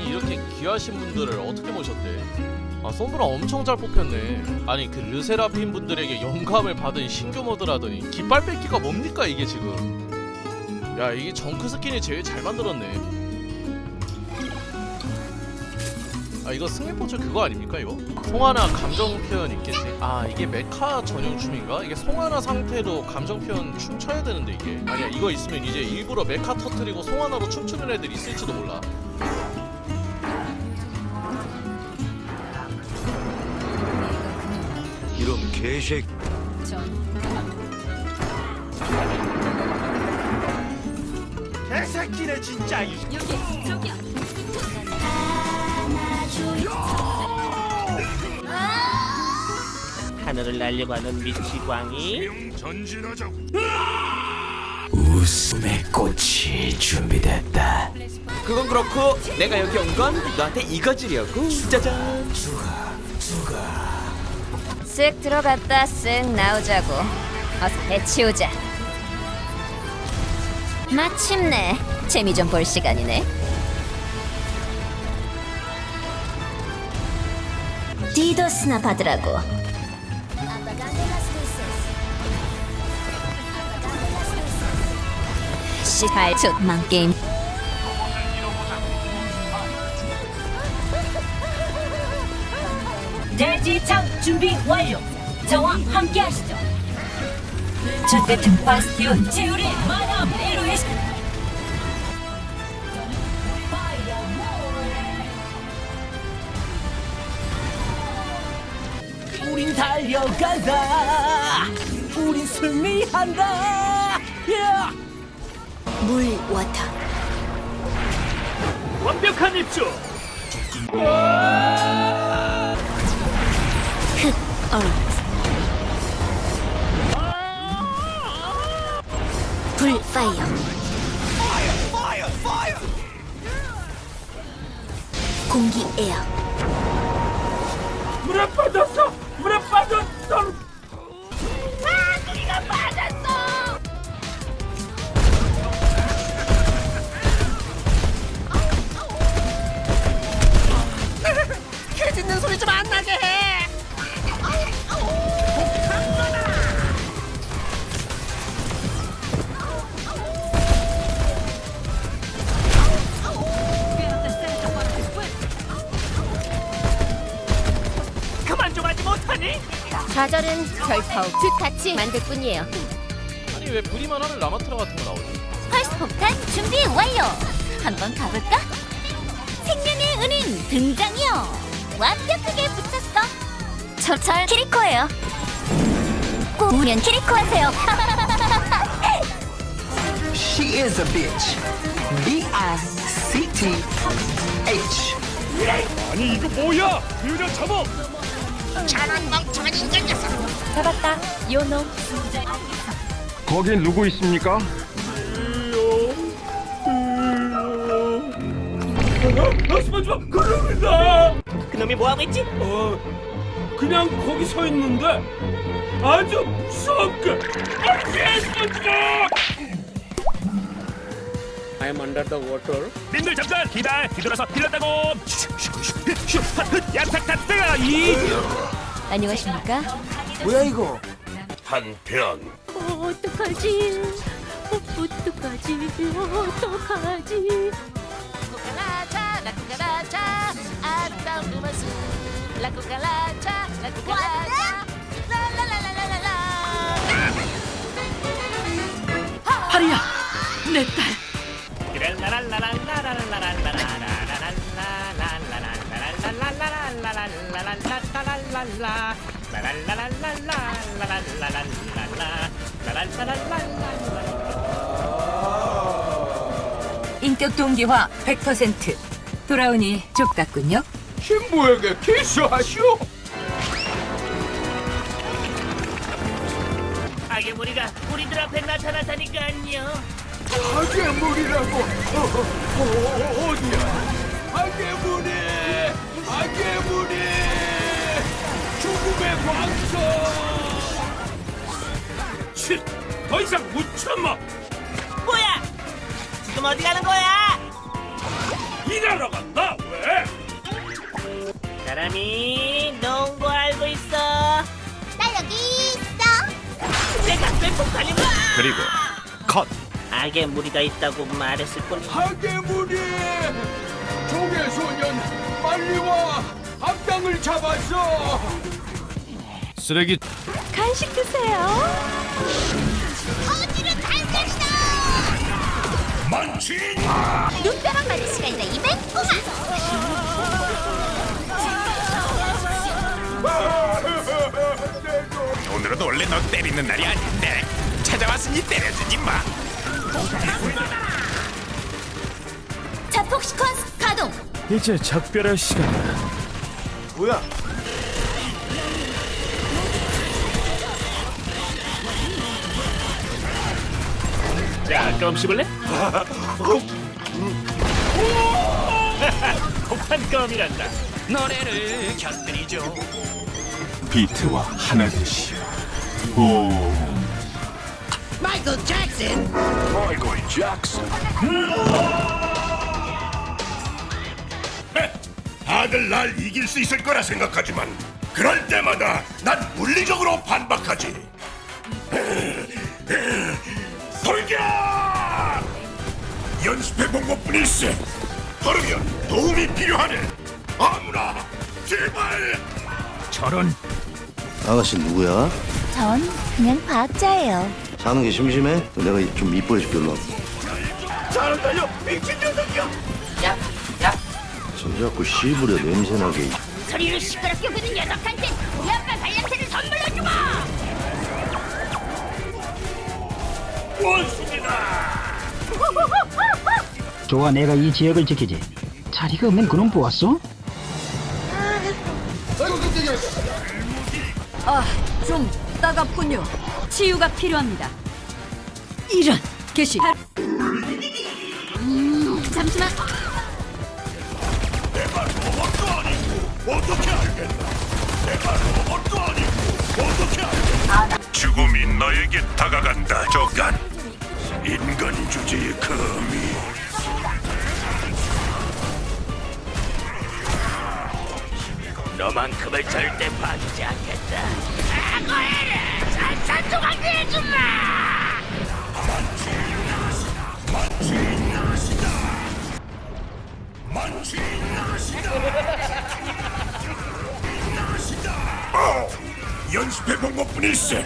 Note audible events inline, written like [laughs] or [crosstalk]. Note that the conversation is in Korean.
아니 이렇게 귀하신 분들을 어떻게 모셨대? 아 솜브라 엄청 잘 뽑혔네. 아니 그 르세라핌 분들에게 영감을 받은 신규 모드라더니 깃발 뺏기가 뭡니까 이게 지금? 야 이게 정크 스킨이 제일 잘 만들었네. 아 이거 승리 포즈 그거 아닙니까 이거? 송하나 감정 표현 있겠지? 아 이게 메카 전용 춤인가? 이게 송하나 상태로 감정 표현 춤춰야 되는데 이게 아니야 이거 있으면 이제 일부러 메카 터트리고 송하나로 춤추는 애들 있을지도 몰라 개색. 개새끼네 진짜 이. 여기 저기요. 하늘을 날려가는 미치광이. 웃음의 꽃이 준비됐다. 그건 그렇고 내가 여기 온 건 너한테 이거 주려고. 짜잔 쓱 들어갔다 쓱 나오자고. 어서 해치우자. 마침내 재미 좀 볼 시간이네. 디도스나 받으라고. 시발 족망 게임. 대지창 준비 완료. 저와 함께 하시죠. 주대튼 바스티온 제우리 마담 에로이스. 우린 달려간다 우린 승리한다 야! 물 워터. 완벽한 입주 얼. 불 파이어. 공기 에어. 좌절은 절 더욱 뜻같이 만들 뿐이에요. 아니 왜 부리만 하는 라마트라 같은 거 나오지? 펄스 폭탄 준비 완료. 한번 가볼까? 생명의 은인 등장이요. 완벽하게 붙였어. 저철 키리코예요. 꼭 우면 키리코 하세요. [laughs] She is a bitch. B I C T H. 아니 이거 뭐야 유령 잡 아 잡았다. 요놈. 거긴 누구 있습니까? 하지마 그놈이다 그놈이 뭐하고 있지? 어 그냥 거기 서 있는데 아주 무섭게 아 개새끼 야 I'm under the water 님들 잠깐 기다 뒤돌아서 얀탁 뜨가 이 안녕하십니까? 뭐야 이거? 한편 어떡하지? 어떡하지? 어떡하지? la la la la la la. 파리야 내 딸 인격 동기화 100% 돌아오니 족같군요. 신부에게 키스하시오. 악의 무리가 우리들 앞에 나타났다니까요. 악의 물이라고. 어, 어, 어, 어디야? 악의 물이 더 이상 못 참아 뭐야 지금 어디 가는 거야? 일하러 간다 왜 사람이 농구 알고 있어. 나 여기 있어. 내가 거. 그리고 컷 악의 무리가 있다고 말했을 뿐. 하계무리 조개 소년 빨리 와 악당을 잡았어 쓰레기 간식 드세요. 만취 눈벼락 맞을 시간이다 이 맹꽁아. 오늘은 원래 너 때리는 날이 아닌데 찾아왔으니 때려주지 마. 자폭 시퀀스 가동. 이제 작별할 시간이다 뭐야 자, 껌 씹을래? 폭탄 껌이란다. 노래를 곁들이죠. 비트와 하나 되시오 오 Michael Jackson. 마이클 잭슨 다들 날 이길 수 있을 거라 생각하지만 그럴 때마다 난 물리적으로 반박하지 돌격 연습해본 것뿐일세 그러면 도움이 필요하네 아무나 제발 저런 아가씨 누구야? 전 그냥 과학자예요. 사는 게 심심해? 내가 좀 이뻐해 줄게 일로 와. 사람 달려 미친 녀석이야 저 자꾸 씨부려 냄새나게 소리를 시끄럽게 부는 녀석한테 우리 아빠 발냄새를 선물로 주마. 좋아 내가 이 지역을 지키지 자리가 없는 그놈 보았어? 아, 좀 따갑군요. 치유가 필요합니다. 이런 개시. 음, 잠시만. 내가 로봇도 아니고 어떻게 알겠나 내가 로봇도 아니고 어떻게 알겠나 죽음이 너에게 다가간다 저간 인간 주제의 금이 너만큼을 절대 봐주지 않겠다. 만취 나시다 나시다 어! 연습해본 것뿐일세